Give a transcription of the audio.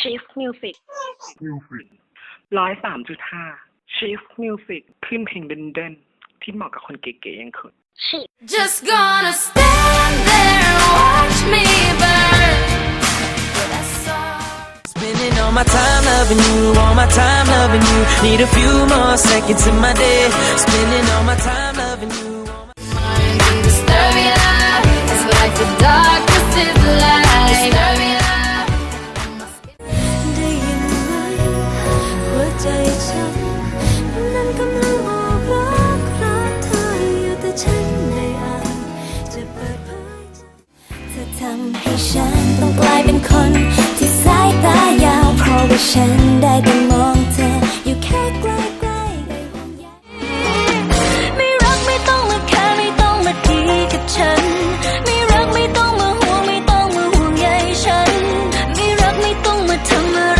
Shift Music ร้อยสามจุดห้า Shift Music ขึ้นเพลงเด่นๆที่เหมาะกับคนเก๋ๆอย่างคุณ Shift Just gonna stand there and watch me burn. That's all. Spending all my time loving you, all my time loving you. Need a few more seconds in my day. Spending all my time ให้ฉันต้องกลายเป็นคน ที่สายตายาว เพราะว่าฉันได้แต่มองเธอ อยู่แค่ใกล้ๆได้ห่วงใยไม่รักไม่ต้องมาแค่ไม่ต้องมาดีกับฉัน ไม่รักไม่ต้องมาห่วงไม่ต้องมาห่วงใยฉัน ไม่รักไม่ต้องมาทำอะไร